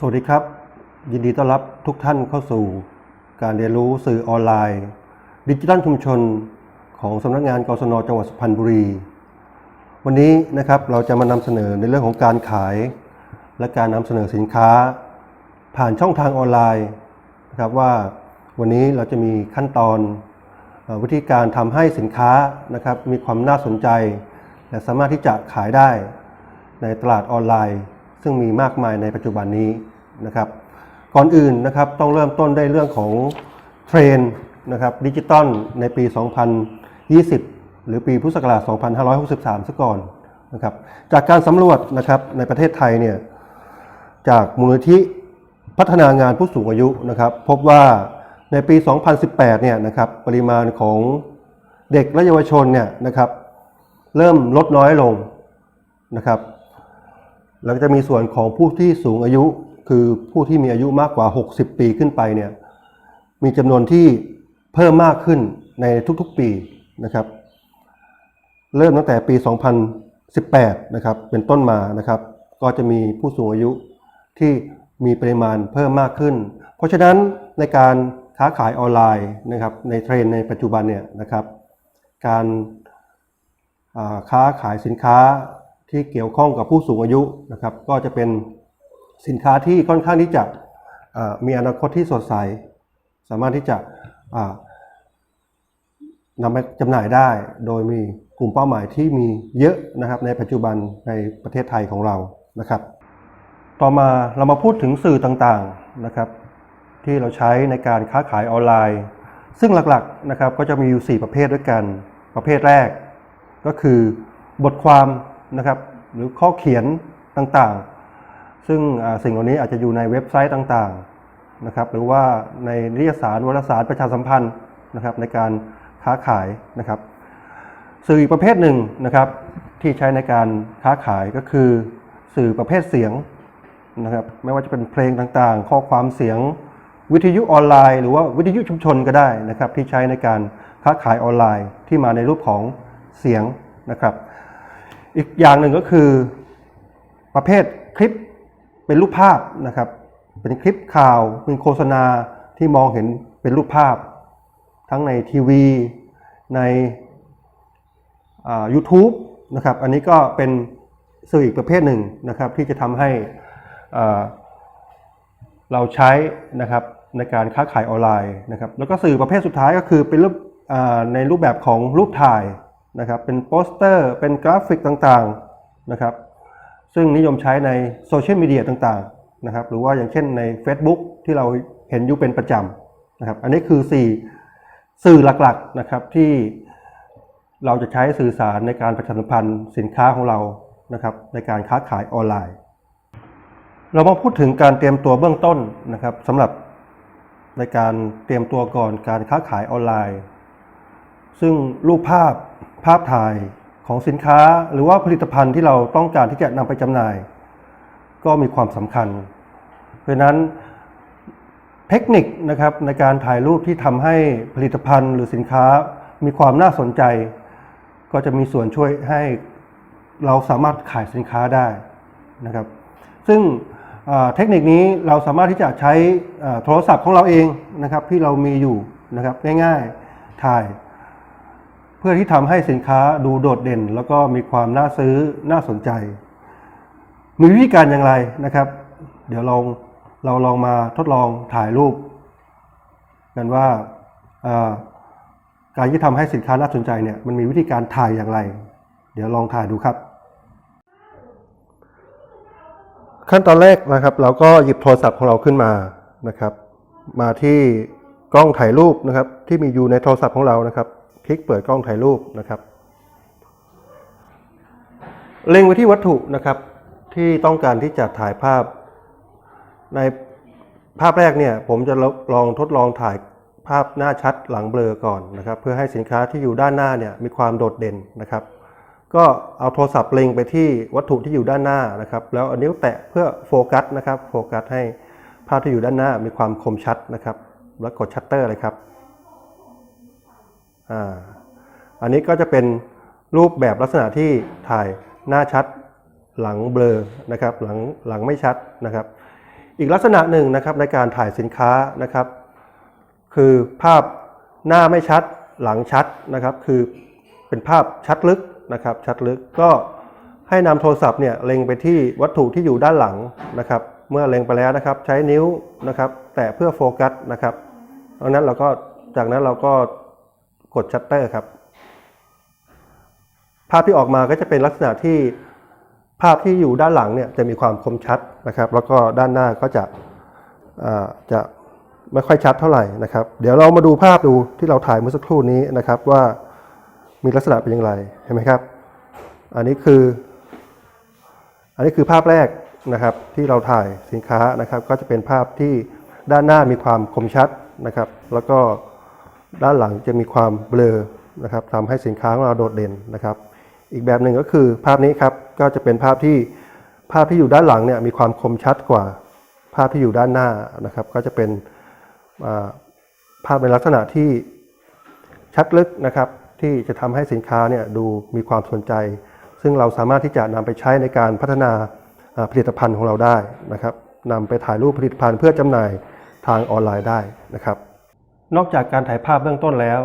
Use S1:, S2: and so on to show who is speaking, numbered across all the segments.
S1: สวัสดีครับ ยินดีต้อนรับทุกท่านเข้าสู่การเรียนรู้สื่อออนไลน์ ดิจิทัลชุมชนของสำนักงานกศนจังหวัดสุพรรณบุรี วันนี้นะครับเราจะมานำเสนอในเรื่องของการขาย และการนำเสนอสินค้า ผ่านช่องทางออนไลน์นะครับว่าวันนี้เราจะมีขั้นตอนวิธีการทำให้สินค้านะครับมีความน่าสนใจ และสามารถที่จะขายได้ในตลาดออนไลน์ ซึ่งมีมากมายในปัจจุบันนี้นะครับ ก่อนอื่นนะครับต้องเริ่มต้นได้เรื่องของเทรนนะครับดิจิตอลในปี 2020 หรือปีพุทธศักราช 2563ซะก่อนนะครับจากการสำรวจนะครับในประเทศไทยเนี่ยจากมูลนิธิพัฒนางานผู้สูงอายุนะครับ พบว่าในปี 2018 เนี่ยนะครับปริมาณของเด็กและเยาวชนเนี่ยนะครับเริ่มลดน้อยลงนะครับ แล้วก็จะมีส่วนของผู้ที่สูงอายุ คือผู้ที่มีอายุมากกว่า 60 ปีขึ้นไปเนี่ยมีจำนวนที่เพิ่มมากขึ้นในทุกๆปีนะครับ เริ่มตั้งแต่ปี 2018 นะครับ เป็นต้นมานะครับ ก็จะมีผู้สูงอายุที่มีปริมาณเพิ่มมากขึ้น เพราะฉะนั้นในการค้าขายออนไลน์นะครับในเทรนในปัจจุบันเนี่ยนะครับ การค้าขายสินค้า ที่เกี่ยวข้องกับผู้สูงอายุนะครับ ก็จะเป็นสินค้าที่ค่อนข้างที่จะมีอนาคตที่สดใส สามารถที่จะนำไปจำหน่ายได้ โดยมีกลุ่มเป้าหมายที่มีเยอะนะครับ ในปัจจุบันในประเทศไทยของเรานะครับ ต่อมาเรามาพูดถึงสื่อต่างๆนะครับ ที่เราใช้ในการค้าขายออนไลน์ ซึ่งหลักๆนะครับก็จะมีอยู่ 4 ประเภทด้วยกันประเภทแรก ก็คือบทความ นะครับ หรือข้อเขียนต่างๆ ซึ่งสิ่งเหล่านี้อาจจะอยู่ในเว็บไซต์ต่างๆนะครับ หรือว่าในนิยสารวารสารประชาสัมพันธ์นะครับในการค้าขายนะครับ สื่ออีกประเภทหนึ่งนะครับ ที่ใช้ในการค้าขายก็คือ สื่อประเภทเสียงนะครับไม่ว่าจะเป็นเพลงต่างๆ ข้อความเสียงวิทยุออนไลน์ หรือว่าวิทยุชุมชนก็ได้นะครับ ที่ใช้ในการค้าขายออนไลน์ที่มาในรูปของเสียงนะครับ อีกอย่างหนึ่งก็คือประเภทคลิปเป็นรูปภาพนะครับ เป็นคลิปข่าวเป็นโฆษณาที่มองเห็นเป็นรูปภาพ ทั้งในทีวี ในอ่า YouTube นะครับอันนี้ก็เป็นสื่ออีกประเภทหนึ่งนะครับ ที่จะทำให้เราใช้นะครับในการค้าขายออนไลน์นะครับแล้วก็สื่อประเภทสุดท้ายก็คือเป็นรูปในรูปแบบของรูปถ่าย นะครับเป็นโปสเตอร์เป็นกราฟิกต่างๆนะครับซึ่งนิยมใช้ในโซเชียลมีเดียต่างๆนะครับหรือว่าอย่างเช่นใน Facebook ที่เราเห็นอยู่เป็นประจำนะครับอันนี้คือ 4 สื่อหลักๆนะครับที่เราจะใช้สื่อสารในการประชาสัมพันธ์สินค้าของเรานะครับในการค้าขายออนไลน์ เรามาพูดถึงการเตรียมตัวเบื้องต้นนะครับสำหรับในการเตรียมตัวก่อนการค้าขายออนไลน์ ซึ่งรูปภาพ ภาพถ่ายของสินค้าหรือว่าผลิตภัณฑ์ที่เราต้องการที่จะนำไปจำหน่าย ก็มีความสำคัญ เพราะนั้นเทคนิคนะครับในการถ่ายรูปที่ทำให้ผลิตภัณฑ์หรือสินค้ามีความน่าสนใจ ก็จะมีส่วนช่วยให้เราสามารถขายสินค้าได้นะครับ ซึ่งเทคนิคนี้เราสามารถที่จะใช้โทรศัพท์ของเราเองนะครับที่เรามีอยู่นะครับง่ายๆถ่าย พื่อที่ทำให้สินค้าดูโดดเด่น แล้วก็มีความน่าซื้อน่าสนใจ มีวิธีการอย่างไรนะครับ เดี๋ยวลองเราลองมาทดลองถ่ายรูป กันว่าการที่ทำให้สินค้าน่าสนใจเนี่ยมันมีวิธีการถ่ายอย่างไร เดี๋ยวลองถ่ายดูครับ ขั้นตอนแรกนะครับ เราก็หยิบโทรศัพท์ของเราขึ้นมานะครับ มาที่กล้องถ่ายรูปนะครับ ที่มีอยู่ในโทรศัพท์ของเรานะครับ คลิกเปิดกล้องถ่ายรูปนะครับ เล็งไปที่วัตถุนะครับที่ต้องการที่จะถ่ายภาพ ในภาพแรกเนี่ยผมจะลองทดลองถ่ายภาพหน้าชัดหลังเบลอก่อนนะครับ เพื่อให้สินค้าที่อยู่ด้านหน้าเนี่ยมีความโดดเด่นนะครับ ก็เอาโทรศัพท์เล็งไปที่วัตถุที่อยู่ด้านหน้านะครับ แล้วเอานิ้วแตะเพื่อโฟกัสนะครับโฟกัสให้ภาพที่อยู่ด้านหน้ามีความคมชัดนะครับ แล้วกดชัตเตอร์เลยครับ อ่าอันนี้ก็จะเป็นรูปแบบลักษณะที่ถ่ายหน้าชัดหลังเบลอนะครับหลังหลังไม่ชัดนะครับ อีกลักษณะหนึ่งนะครับในการถ่ายสินค้านะครับ คือภาพหน้าไม่ชัดหลังชัดนะครับ คือเป็นภาพชัดลึกนะครับ ชัดลึกก็ให้นำโทรศัพท์เนี่ยเล็งไปที่วัตถุที่อยู่ด้านหลังนะครับ เมื่อเล็งไปแล้วนะครับ ใช้นิ้วนะครับ แตะเพื่อโฟกัสนะครับดังนั้นเราก็จากนั้นเราก็ กดชัตเตอร์ครับ ภาพที่ออกมาก็จะเป็นลักษณะที่ภาพที่อยู่ด้านหลังเนี่ยจะมีความคมชัดนะครับ แล้วก็ด้านหน้าก็จะจะไม่ค่อยชัดเท่าไหร่นะครับ เดี๋ยวเรามาดูภาพดูที่เราถ่ายเมื่อสักครู่นี้นะครับว่ามีลักษณะเป็นอย่างไรเห็นไหมครับ อันนี้คือ อันนี้คือภาพแรกนะครับที่เราถ่ายสินค้านะครับ ก็จะเป็นภาพที่ด้านหน้ามีความคมชัดนะครับ แล้วก็ ด้านหลังจะมีความเบลอนะครับทำให้สินค้าของเราโดดเด่นนะครับ อีกแบบหนึ่งก็คือภาพนี้ครับก็จะเป็นภาพที่ภาพที่อยู่ด้านหลังเนี่ยมีความคมชัดกว่า ภาพที่อยู่ด้านหน้านะครับ ก็จะเป็นอ่าภาพในลักษณะที่ชัดลึกนะครับ ที่จะทำให้สินค้าเนี่ยดูมีความสนใจ ซึ่งเราสามารถที่จะนำไปใช้ในการพัฒนาอ่าผลิตภัณฑ์ของเราได้นะครับนำไปถ่ายรูปผลิตภัณฑ์เพื่อจำหน่ายทางออนไลน์ได้นะครับ นอกจากการถ่ายภาพเบื้องต้นแล้ว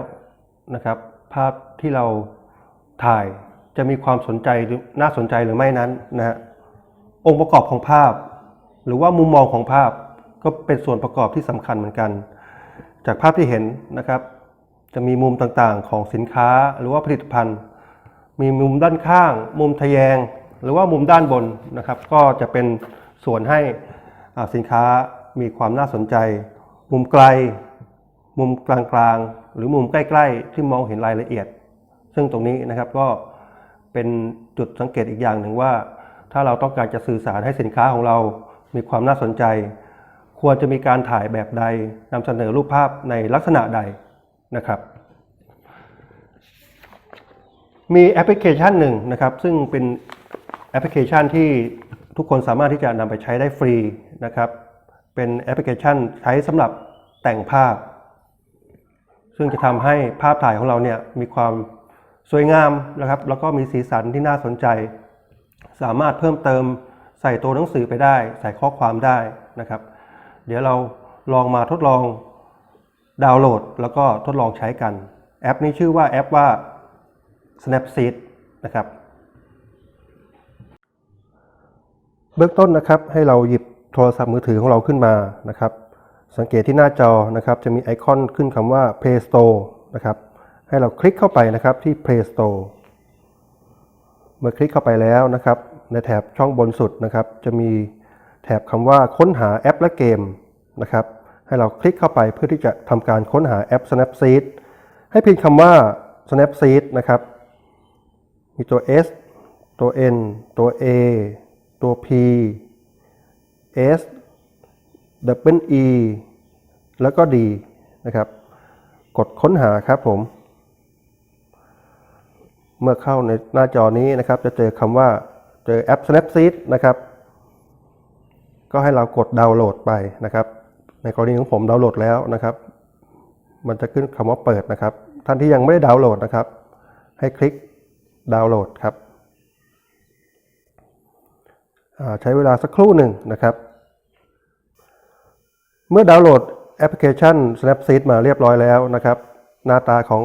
S1: นะครับ ภาพที่เราถ่ายจะมีความสนใจหรือน่าสนใจหรือไม่นั้นนะฮะองค์ประกอบของภาพ หรือว่ามุมมองของภาพก็เป็นส่วนประกอบที่สำคัญเหมือนกัน จากภาพที่เห็นนะครับ จะมีมุมต่างๆของสินค้าหรือว่าผลิตภัณฑ์ มีมุมด้านข้าง มุมทะแยง หรือว่ามุมด้านบนนะครับ ก็จะเป็นส่วนให้สินค้ามีความน่าสนใจ มุมไกล มุมกลางๆ หรือมุมใกล้ ๆ ที่มองเห็นรายละเอียด ซึ่งตรงนี้นะครับก็เป็นจุดสังเกตอีกอย่างหนึ่งว่า ถ้าเราต้องการจะสื่อสารให้สินค้าของเรา มีความน่าสนใจ ควรจะมีการถ่ายแบบใดนำเสนอรูปภาพในลักษณะใดนะครับ มีแอปพลิเคชันหนึ่งนะครับ ซึ่งเป็นแอปพลิเคชันที่ทุกคนสามารถที่จะนำไปใช้ได้ฟรีนะครับ เป็นแอปพลิเคชันใช้สำหรับแต่งภาพ ซึ่งจะทำให้ภาพถ่ายของเราเนี่ยมีความสวยงามนะครับ แล้วก็มีสีสันที่น่าสนใจ สามารถเพิ่มเติมใส่ตัวหนังสือไปได้ ใส่ข้อความได้นะครับ เดี๋ยวเราลองมาทดลองดาวน์โหลด แล้วก็ทดลองใช้กัน แอปนี้ชื่อว่าแอปว่า Snapseed นะครับ เบื้องต้นนะครับให้เราหยิบโทรศัพท์มือถือของเราขึ้นมานะครับ สังเกตที่หน้าจอนะครับจะมีไอคอนขึ้นคำว่า Play Store นะครับให้เราคลิกเข้าไปนะครับที่ Play Store เมื่อคลิกเข้าไปแล้วนะครับ ในแถบช่องบนสุดนะครับ จะมีแถบคำว่าค้นหาแอปและเกมนะครับ ให้เราคลิกเข้าไปเพื่อที่จะทำการค้นหาแอป Snapseed ให้พิมพ์คำว่า Snapseed นะครับ มีตัว S ตัว N ตัว A ตัว P S W E แล้วก็ D นะครับ กดค้นหาครับผม เมื่อเข้าในหน้าจอนี้นะครับ จะเจอคำว่าเจอแอป Snapseed นะครับ ก็ให้เรากดดาวน์โหลดไปนะครับ ในกรณีของผมดาวน์โหลดแล้วนะครับ มันจะขึ้นคำว่าเปิดนะครับ ท่านที่ยังไม่ได้ดาวน์โหลดนะครับ ให้คลิกดาวน์โหลดครับใช้เวลาสักครู่หนึ่งนะครับ เมื่อดาวน์โหลดแอปพลิเคชัน Snapseed มาเรียบร้อยแล้วนะครับ หน้าตาของ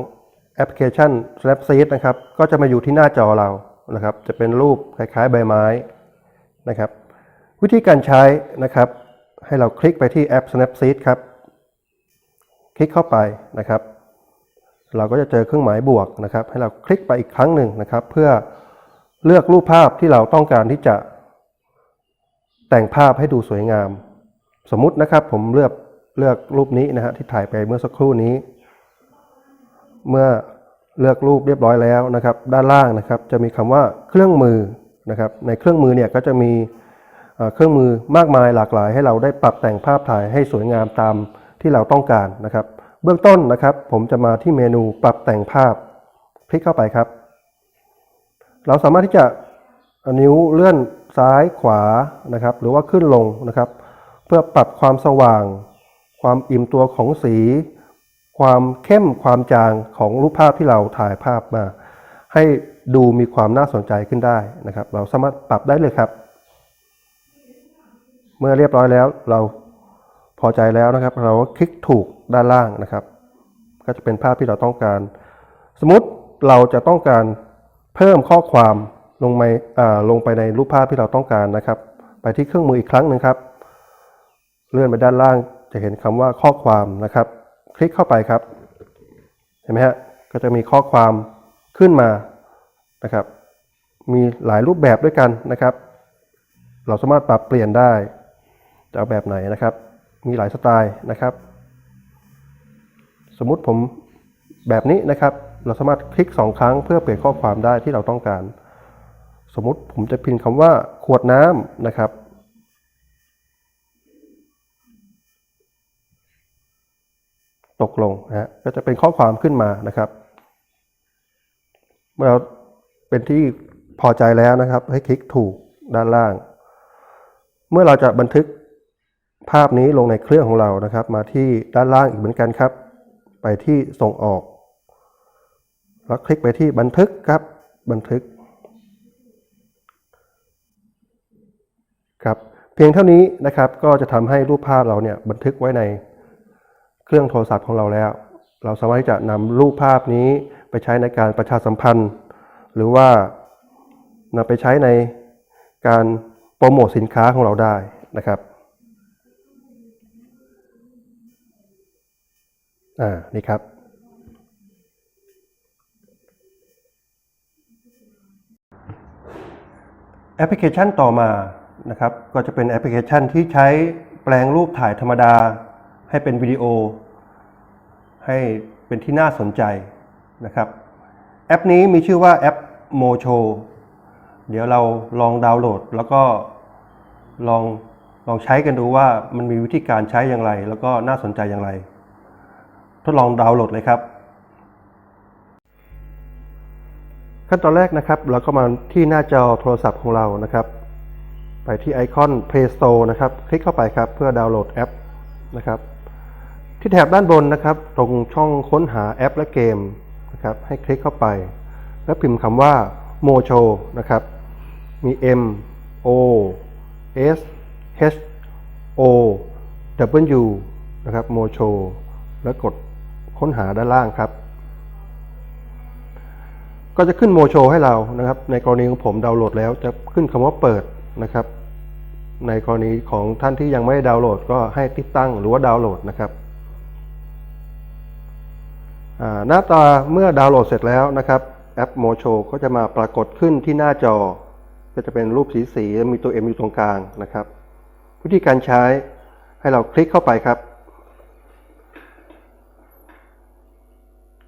S1: แอปพลิเคชัน Snapseed นะครับ ก็จะมาอยู่ที่หน้าจอเรานะครับ จะเป็นรูปคล้ายๆใบไม้นะครับ วิธีการใช้นะครับ ให้เราคลิกไปที่แอป Snapseed ครับ คลิกเข้าไปนะครับ เราก็จะเจอเครื่องหมายบวกนะครับ ให้เราคลิกไปอีกครั้งหนึ่งนะครับ เพื่อเลือกรูปภาพที่เราต้องการที่จะแต่งภาพให้ดูสวยงาม สมมุตินะครับผมเลือกเลือกรูปนี้นะฮะที่ถ่ายไปเมื่อสักครู่นี้ เมื่อเลือกรูปเรียบร้อยแล้วนะครับ ด้านล่างนะครับ จะมีคำว่าเครื่องมือนะครับ ในเครื่องมือเนี่ยก็จะมีเครื่องมือมากมายหลากหลาย ให้เราได้ปรับแต่งภาพถ่ายให้สวยงามตามที่เราต้องการนะครับ เบื้องต้นนะครับ ผมจะมาที่เมนูปรับแต่งภาพ คลิกเข้าไปครับ เราสามารถที่จะอนิ้วเลื่อนซ้ายขวานะครับ หรือว่าขึ้นลงนะครับ เพื่อปรับความสว่าง ความอิ่มตัวของสี ความเข้มความจางของรูปภาพที่เราถ่ายภาพมา ให้ดูมีความน่าสนใจขึ้นได้นะครับ เราสามารถปรับได้เลยครับ เมื่อเรียบร้อยแล้วเราพอใจแล้วนะครับ เราก็คลิกถูกด้านล่างนะครับ ก็จะเป็นภาพที่เราต้องการ สมมติเราจะต้องการเพิ่มข้อความลงไปลงไปในรูปภาพที่เราต้องการนะครับ ไปที่เครื่องมืออีกครั้งหนึ่งครับ เลื่อนไปด้านล่างจะเห็นคำว่าข้อความนะครับ คลิกเข้าไปครับ เห็นไหมฮะก็จะมีข้อความขึ้นมานะครับ มีหลายรูปแบบด้วยกันนะครับ เราสามารถปรับเปลี่ยนได้จะเอาแบบไหนนะครับ มีหลายสไตล์นะครับ สมมุติผมแบบนี้นะครับ เราสามารถคลิกสองครั้งเพื่อเปลี่ยนข้อความได้ที่เราต้องการ สมมุติผมจะพิมพ์คำว่าขวดน้ำนะครับ ตกลงนะฮะก็จะเป็นข้อความขึ้นมานะครับ เมื่อเราเป็นที่พอใจแล้วนะครับ ให้คลิกถูกด้านล่าง เมื่อเราจะบันทึกภาพนี้ลงในเครื่องของเรานะครับ มาที่ด้านล่างอีกเหมือนกันครับ ไปที่ส่งออก แล้วคลิกไปที่บันทึกครับ บันทึกครับเพียงเท่านี้นะครับก็จะทำให้รูปภาพเราเนี่ยบันทึกไว้ใน เครื่องโทรศัพท์ของเราแล้ว เราสามารถที่จะนำรูปภาพนี้ไปใช้ในการประชาสัมพันธ์ หรือว่านำไปใช้ในการโปรโมทสินค้าของเราได้นะครับอ่านี่ครับแอปพลิเคชันต่อมานะครับ ก็จะเป็นแอปพลิเคชันที่ใช้แปลงรูปถ่ายธรรมดา ให้เป็นวิดีโอ ให้เป็นที่น่าสนใจนะครับ แอปนี้มีชื่อว่าแอป Mocho เดี๋ยวเราลองดาวน์โหลด แล้วก็ลองลองใช้กันดูว่ามันมีวิธีการใช้อย่างไร แล้วก็น่าสนใจอย่างไร ทดลองดาวน์โหลดเลยครับ ขั้นตอนแรกนะครับ เราก็มาที่หน้าจอโทรศัพท์ของเรานะครับ ไปที่ไอคอน Play Store นะครับ คลิกเข้าไปครับเพื่อดาวน์โหลดแอปนะครับ ที่แถบด้านบนนะครับ ตรงช่องค้นหาแอปและเกมนะครับให้คลิกเข้าไป แล้วพิมพ์คำว่า Mocho นะครับ มี M O S H O W นะครับ Mocho แล้วกดค้นหาด้านล่างครับ ก็จะขึ้นโมโชให้เรานะครับ ในกรณีของผมดาวน์โหลดแล้วจะขึ้นคำว่าเปิดนะครับ ในกรณีของท่านที่ยังไม่ได้ดาวน์โหลด ก็ให้ติดตั้งหรือว่าดาวน์โหลดนะครับ หน้าตาเมื่อดาวน์โหลดเสร็จแล้วนะครับแอปโมโชก็จะมาปรากฏขึ้นที่หน้าจอ ก็จะเป็นรูปสีสีมีตัว M อยู่ตรงกลางนะครับ วิธีการใช้ให้เราคลิกเข้าไปครับ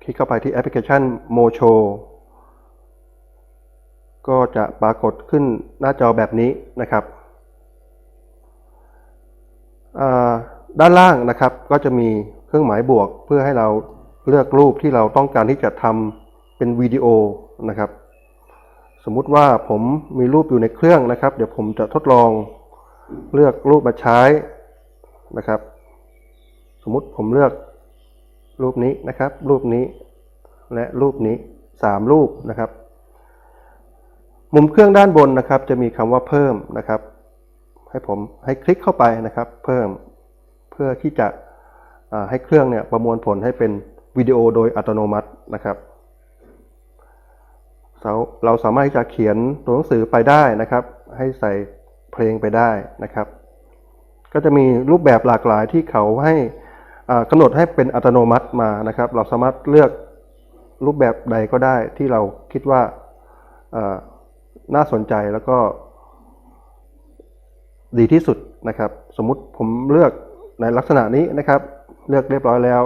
S1: คลิกเข้าไปที่แอปพลิเคชัน Mocho ก็จะปรากฏขึ้นหน้าจอแบบนี้นะครับ ด้านล่างนะครับก็จะมีเครื่องหมายบวกเพื่อให้เรา เลือกรูปที่เราต้องการที่จะทำเป็นวิดีโอนะครับ สมมุติว่าผมมีรูปอยู่ในเครื่องนะครับ เดี๋ยวผมจะทดลองเลือกรูปมาใช้นะครับ สมมุติผมเลือกรูปนี้นะครับ รูปนี้และรูปนี้สามรูปนะครับ มุมเครื่องด้านบนนะครับ จะมีคำว่าเพิ่มนะครับ ให้ผมให้คลิกเข้าไปนะครับ เพิ่มเพื่อที่จะให้เครื่องเนี่ยประมวลผลให้เป็น วิดีโอโดยอัตโนมัตินะครับเราเราสามารถที่จะเขียนตัวหนังสือไปได้นะครับ ให้ใส่เพลงไปได้นะครับ ก็จะมีรูปแบบหลากหลายที่เขาให้กำหนดให้เป็นอัตโนมัติมานะครับ เราสามารถเลือกรูปแบบใดก็ได้ที่เราคิดว่าอ่าน่าสนใจแล้วก็ ดีที่สุดนะครับ สมมุติผมเลือกในลักษณะนี้นะครับ เลือกเรียบร้อยแล้ว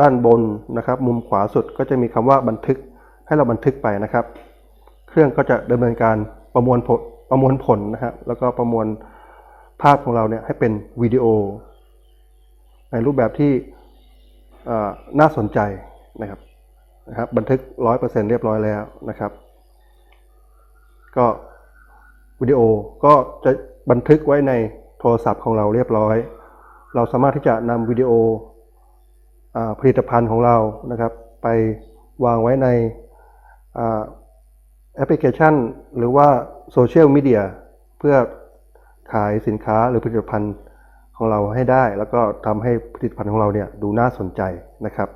S1: ด้านบนนะครับ มุมขวาสุดก็จะมีคำว่าบันทึกให้เราบันทึกไปนะครับ เครื่องก็จะดำเนินการประมวลผลประมวลผลนะครับแล้วก็ประมวลภาพของเราเนี่ยให้เป็นวิดีโอ ในรูปแบบที่น่าสนใจนะครับนะครับ บันทึก 100%เรียบร้อยแล้วนะครับ ก็วิดีโอก็จะบันทึกไว้ในโทรศัพท์ของเราเรียบร้อย เราสามารถที่จะนำวิดีโอ ผลิตภัณฑ์ของเรานะครับ ไปวางไว้ในแอปพลิเคชัน หรือว่าโซเชียลมีเดียเพื่อขายสินค้าหรือผลิตภัณฑ์ของเราให้ได้ แล้วก็ทำให้ผลิตภัณฑ์ของเราเนี่ยดูน่าสนใจนะครับ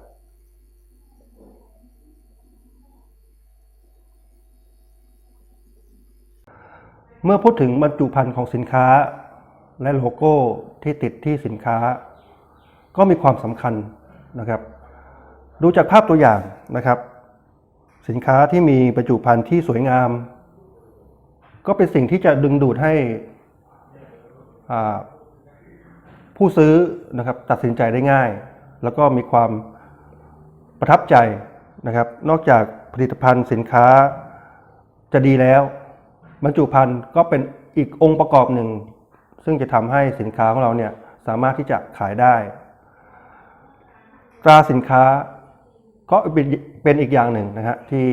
S1: เมื่อพูดถึงบรรจุภัณฑ์ของสินค้า และโลโก้ที่ติดที่สินค้า ก็มีความสำคัญ นะครับ ดูจากภาพตัวอย่างนะครับ สินค้าที่มีบรรจุภัณฑ์ที่สวยงาม ก็เป็นสิ่งที่จะดึงดูดให้ผู้ซื้อนะครับตัดสินใจได้ง่าย แล้วก็มีความประทับใจนะครับ นอกจากผลิตภัณฑ์สินค้าจะดีแล้วบรรจุภัณฑ์ก็เป็นอีกองค์ประกอบหนึ่ง ซึ่งจะทำให้สินค้าของเราเนี่ยสามารถที่จะขายได้ ตราสินค้าก็เป็นเป็นอีกอย่างหนึ่งนะฮะที่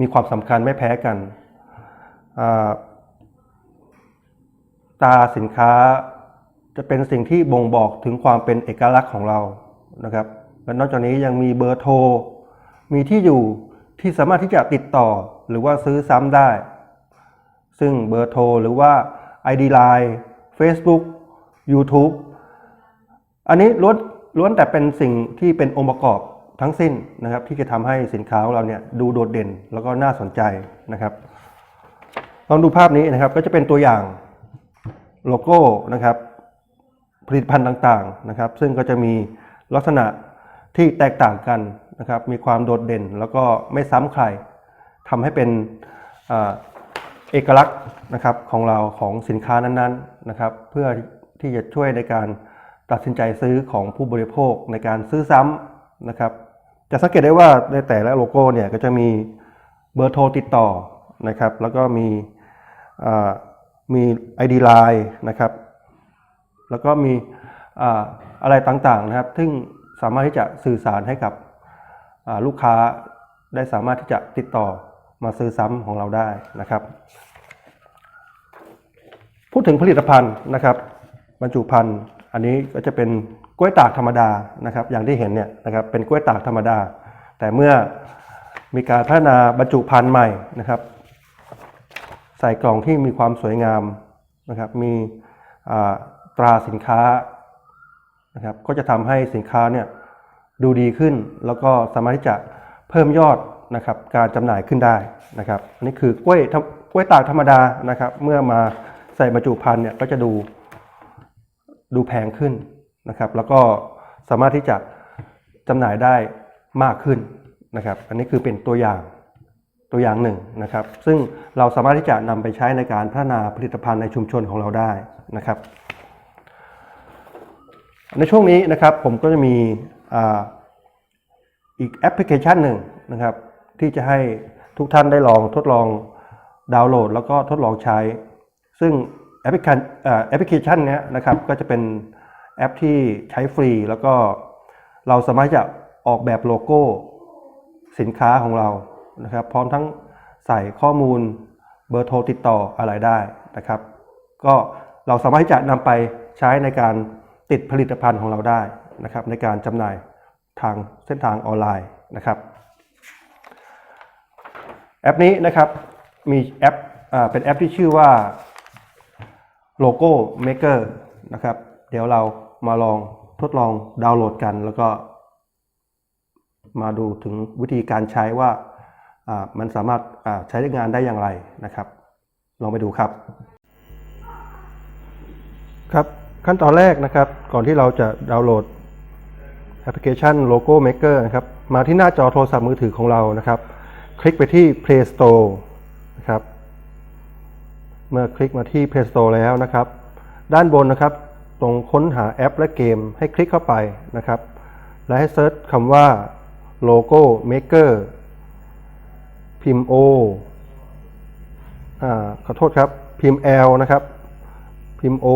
S1: มีความสำคัญไม่แพ้กันตราสินค้าจะเป็นสิ่งที่บ่งบอกถึงความเป็นเอกลักษณ์ของเรานะครับและนอกจากนี้ยังมีเบอร์โทร มีที่อยู่ที่สามารถที่จะติดต่อหรือว่าซื้อซ้ำได้ ซึ่งเบอร์โทรหรือว่า ID Line Facebook YouTube อันนี้ล้วน ล้วนแต่เป็นสิ่งที่เป็นองค์ประกอบทั้งสิ้นนะครับที่จะทำให้สินค้าของเราเนี่ยดูโดดเด่นแล้วก็น่าสนใจนะครับลองดูภาพนี้นะครับก็จะเป็นตัวอย่างโลโก้นะครับผลิตภัณฑ์ต่างๆนะครับ ซึ่งก็จะมีลักษณะที่แตกต่างกันนะครับ มีความโดดเด่นแล้วก็ไม่ซ้ำใครทำให้เป็นอเอกลักษณ์นะครับของเราของสินค้านั้นๆนะครับ เพื่อที่จะช่วยในการ ตัดสินใจซื้อของผู้บริโภคในการซื้อซ้ำนะครับจะสังเกตได้ว่าในแต่ละโลโก้เนี่ยก็จะมีเบอร์โทรติดต่อนะครับแล้วก็มีอ่ามี ID Line นะครับ แล้วก็มีอ่าอะไรต่างๆนะครับ ซึ่งสามารถที่จะสื่อสารให้กับลูกค้าได้สามารถที่จะติดต่อมาซื้อซ้ำของเราได้นะครับ พูดถึงผลิตภัณฑ์นะครับ บรรจุภัณฑ์ อันนี้ก็จะเป็นกล้วยตากธรรมดานะครับ อย่างที่เห็นเนี่ยนะครับเป็นกล้วยตากธรรมดา แต่เมื่อมีการพัฒนาบรรจุภัณฑ์ใหม่นะครับ ใส่กล่องที่มีความสวยงามนะครับ มีตราสินค้านะครับ ก็จะทำให้สินค้าเนี่ยดูดีขึ้น แล้วก็สามารถที่จะเพิ่มยอดนะครับ การจำหน่ายขึ้นได้นะครับอันนี้คือกล้วยกล้วยตากธรรมดานะครับ เมื่อมาใส่บรรจุภัณฑ์เนี่ยก็จะดู ดูแพงขึ้นนะครับ แล้วก็สามารถที่จะจำหน่ายได้มากขึ้นนะครับ อันนี้คือเป็นตัวอย่างตัวอย่างหนึ่งนะครับ ซึ่งเราสามารถที่จะนำไปใช้ในการพัฒนาผลิตภัณฑ์ในชุมชนของเราได้นะครับ ในช่วงนี้นะครับผมก็จะมีอ,อีกแอปพลิเคชันหนึ่งนะครับ ที่จะให้ทุกท่านได้ลองทดลองดาวน์โหลด แล้วก็ทดลองใช้ ซึ่ง แอปพลิเคชันแอปพลิเคชันนี้นะครับก็จะเป็นแอปที่ใช้ฟรี แล้วก็เราสามารถจะออกแบบโลโก้สินค้าของเรานะครับ พร้อมทั้งใส่ข้อมูลเบอร์โทรติดต่ออะไรได้นะครับ ก็เราสามารถจะนำไปใช้ในการติดผลิตภัณฑ์ของเราได้นะครับ ในการจำหน่ายทางเส้นทางออนไลน์นะครับ แอปนี้นะครับมีแอปอเป็นแอปที่ชื่อว่า Logo Maker นะครับ เดี๋ยวเรามาลองทดลองดาวน์โหลดกันแล้วก็ มาดูถึงวิธีการใช้ว่ามันสามารถอ่าใช้งานได้อย่างไรนะครับ ลองไปดูครับ ครับขั้นตอนแรกนะครับ ก่อนที่เราจะดาวน์โหลดแอปพลิเคชัน Logo Maker นะครับ มาที่หน้าจอโทรศัพท์มือถือของเรานะครับ คลิกไปที่ Play Store นะครับ เมื่อคลิกมาที่ Play Store แล้วนะครับ ด้านบนนะครับ ตรงค้นหาแอปและเกมให้คลิกเข้าไปนะครับ และให้เซิร์ชคำว่า Logo Maker พิมพ์ O อ่าขอโทษครับ พิมพ์ L นะครับ พิมพ์ O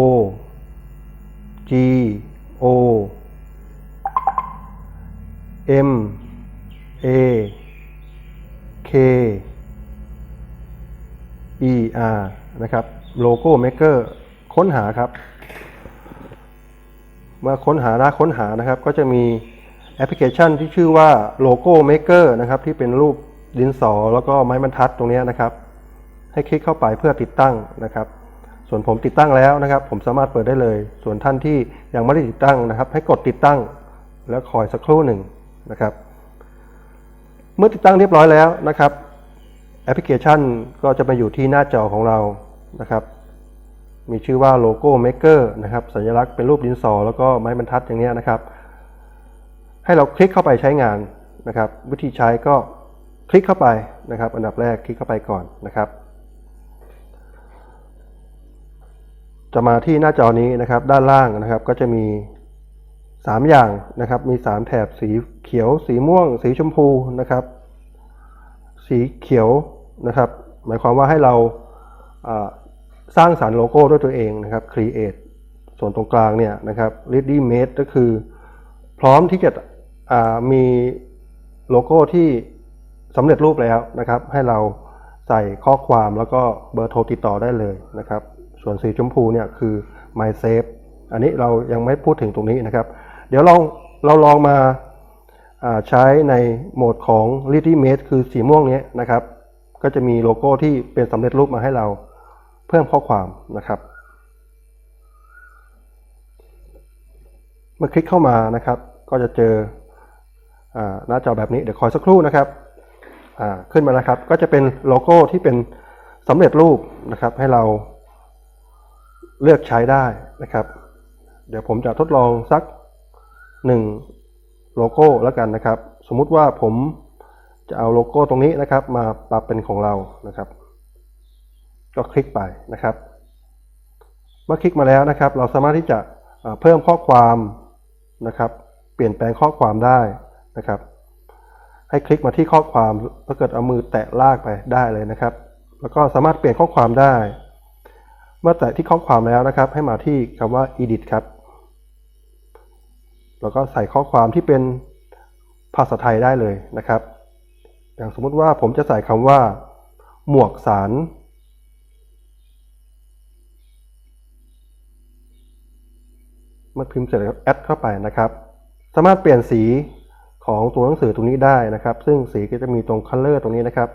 S1: G O M A K E R นะครับ Logo Maker ค้นหาครับ เมื่อค้นหาหน้าค้นหานะครับ ก็จะมีแอปพลิเคชันที่ชื่อว่า Logo Maker นะครับที่เป็นรูปดินสอแล้วก็ไม้บรรทัดตรงนี้นะครับ ให้คลิกเข้าไปเพื่อติดตั้งนะครับ ส่วนผมติดตั้งแล้วนะครับ ผมสามารถเปิดได้เลย ส่วนท่านที่ยังไม่ได้ติดตั้งนะครับ ให้กดติดตั้งแล้วคอยสักครู่หนึ่งนะครับ เมื่อติดตั้งเรียบร้อยแล้วนะครับแอปพลิเคชันก็จะมาอยู่ที่หน้าจอของเรา นะครับ มีชื่อว่าโลโก้ Maker นะครับ สัญลักษณ์เป็นรูปดินสอ แล้วก็ไม้บรรทัดอย่างนี้นะครับ ให้เราคลิกเข้าไปใช้งานนะครับ วิธีใช้ก็คลิกเข้าไปนะครับ อันดับแรกคลิกเข้าไปก่อนนะครับ จะมาที่หน้าจอนี้นะครับ ด้านล่างนะครับ ก็จะมี 3 อย่างนะครับ มี 3 แถบสีเขียว สีม่วง สีชมพูนะครับ สีเขียวนะครับ หมายความว่าให้เรา สร้างสารรค์โลโก้ด้วยตัวเองนะครับ create ส่วนตรงกลางเนี่ยนะครับ ready made ก็คือ พร้อมที่จะมีโลโก้ที่สำเร็จรูปแล้วนะครับ ให้เราใส่ข้อความแล้วก็เบอร์โทรติดต่อได้เลยนะครับ ส่วนสีชมพูเนี่ยคือ my save อันนี้เรายังไม่พูดถึงตรงนี้นะครับ เดี๋ยวลองเราลองมาาใช้ในโหมดของ ready made คือสีม่วงเนี้ยนะครับ ก็จะมีโลโก้ที่เป็นสำเร็จรูปมาให้เรา เพิ่มข้อความนะครับ เมื่อคลิกเข้ามานะครับ ก็จะเจอหน้าจอแบบนี้เดี๋ยวคอยสักครู่นะครับขึ้นมาแล้วครับ ก็จะเป็นโลโก้ที่เป็นสำเร็จรูปนะครับ ให้เราเลือกใช้ได้นะครับ เดี๋ยวผมจะทดลองสักหนึ่งโลโก้แล้วกันนะครับ สมมุติว่าผมจะเอาโลโก้ตรงนี้นะครับ มาปรับเป็นของเรานะครับ ก็คลิกไปนะครับ เมื่อคลิกมาแล้วนะครับ เราสามารถที่จะเพิ่มข้อความนะครับ เปลี่ยนแปลงข้อความได้นะครับ ให้คลิกมาที่ข้อความถ้าเกิดเอามือแตะลากไปได้เลยนะครับ แล้วก็สามารถเปลี่ยนข้อความได้ เมื่อแตะที่ข้อความแล้วนะครับ ให้มาที่คำว่า edit ครับ แล้วก็ใส่ข้อความที่เป็นภาษาไทยได้เลยนะครับ อย่างสมมุติว่าผมจะใส่คำว่า หมวกสาร เมื่อพิมพ์เสร็จแล้วแอดเข้าไปนะครับ สามารถเปลี่ยนสีของตัวหนังสือตรงนี้ได้นะครับ ซึ่งสีก็จะมีตรง color ตรงนี้นะครับ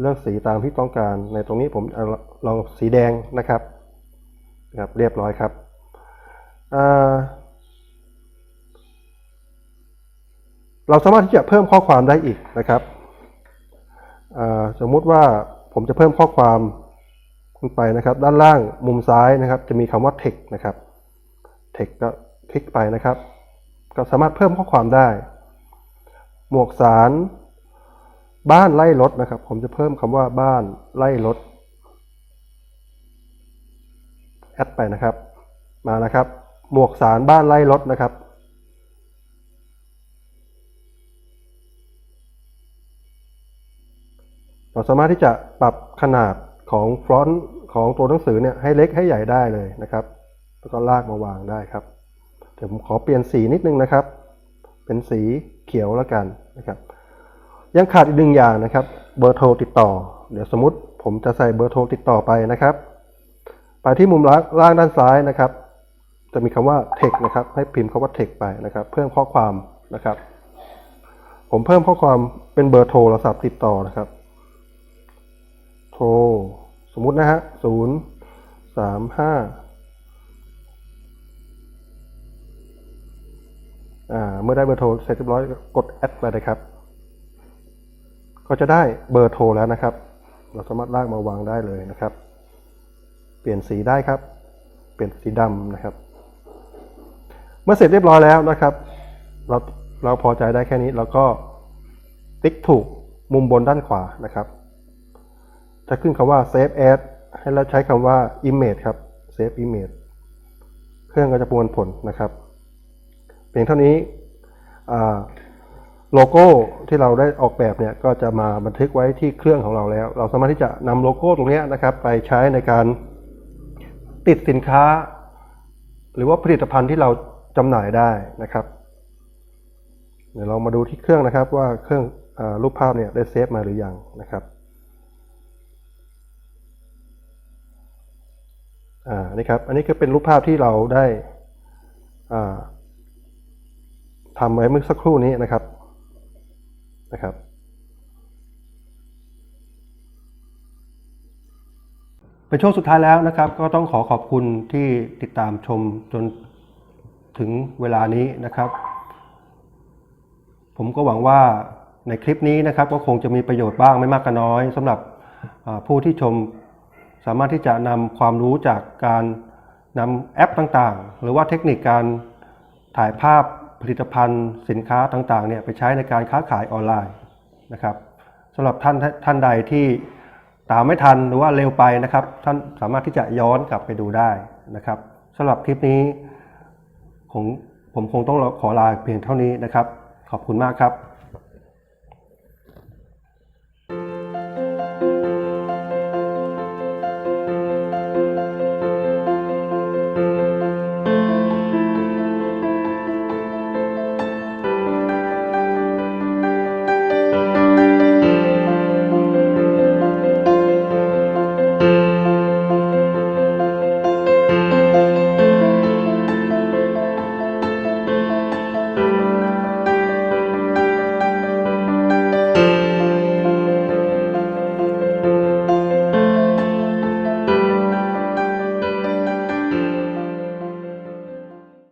S1: เลือกสีตามที่ต้องการ ในตรงนี้ผมเลองสีแดงนะครับครับเรียบร้อยครับเราสามารถที่จะเพิ่มข้อความได้อีกนะครับ สมมุติว่าผมจะเพิ่มข้อความขึ้นไปนะครับ ด้านล่างมุมซ้ายนะครับ จะมีคำว่า text นะครับ text ก็คลิกไปนะครับ ก็สามารถเพิ่มข้อความได้ หมวกสารบ้านไล่รถนะครับ ผมจะเพิ่มคำว่าบ้านไล่รถแอดไปนะครับ มานะครับ หมวกสารบ้านไล่รถนะครับ เราสามารถที่จะปรับขนาดของฟรอนต์ของตัวหนังสือเนี่ยให้เล็กให้ใหญ่ได้เลยนะครับ แล้วก็ลากมาวางได้ครับ เดี๋ยวผมขอเปลี่ยนสีนิดนึงนะครับ เป็นสีเขียวแล้วกันนะครับ ยังขาดอีกหนึ่งอย่างนะครับ เบอร์โทรติดต่อ เดี๋ยวสมมติผมจะใส่เบอร์โทรติดต่อไปนะครับ ไปที่มุมล่างด้านซ้ายนะครับ จะมีคำว่า text นะครับ ให้พิมพ์คำว่า text ไปนะครับ เพิ่มข้อความนะครับผมเพิ่มข้อความเป็นเบอร์โทรศัพท์ติดต่อนะครับ โทร สมมุตินะฮะศูนย์สามห้า เมื่อได้เบอร์โทรเสร็จเรียบร้อยกดแอดไปเลยครับ ก็จะได้เบอร์โทรแล้วนะครับ เราสามารถลากมาวางได้เลยนะครับ เปลี่ยนสีได้ครับ เปลี่ยนสีดำนะครับ เมื่อเสร็จเรียบร้อยแล้วนะครับ เราเราพอใจได้แค่นี้เราก็ติ๊กถูกมุมบนด้านขวานะครับ จะขึ้นคำว่า save as ให้เราใช้คำว่า image ครับ save image เครื่องก็จะประมวลผลนะครับ พียงเท่านี้โลโก้ที่เราได้ออกแบบเนี่ยก็จะมาบันทึกไว้ที่เครื่องของเราแล้ว เราสามารถที่จะนำโลโก้ตรงนี้นะครับไปใช้ในการติดสินค้า หรือว่าผลิตภัณฑ์ที่เราจำหน่ายได้นะครับ เดี๋ยวเรามาดูที่เครื่องนะครับว่าเครื่องอรูปภาพเนี่ยได้เซฟมาหรือยังนะครับอ่านี่ครับอันนี้ก็เป็นรูปภาพที่เราได้อ่า ทำไว้เมื่อสักครู่นี้นะครับนะครับ เป็นช่วงสุดท้ายแล้วนะครับ ก็ต้องขอขอบคุณที่ติดตามชมจนถึงเวลานี้นะครับ ผมก็หวังว่าในคลิปนี้นะครับ ก็คงจะมีประโยชน์บ้างไม่มากก็น้อยสำหรับผู้ที่ชมสามารถที่จะนำความรู้จากการนำแอปต่างๆ หรือว่าเทคนิคการถ่ายภาพ ผลิตภัณฑ์สินค้าต่างๆเนี่ยไปใช้ในการค้าขายออนไลน์นะครับสำหรับท่านท่านใดที่ตามไม่ทันหรือว่าเร็วไปนะครับ ท่านสามารถที่จะย้อนกลับไปดูได้นะครับสำหรับคลิปนี้ผมผมคงต้องขอลาเพียงเท่านี้นะครับ ขอบคุณมากครับ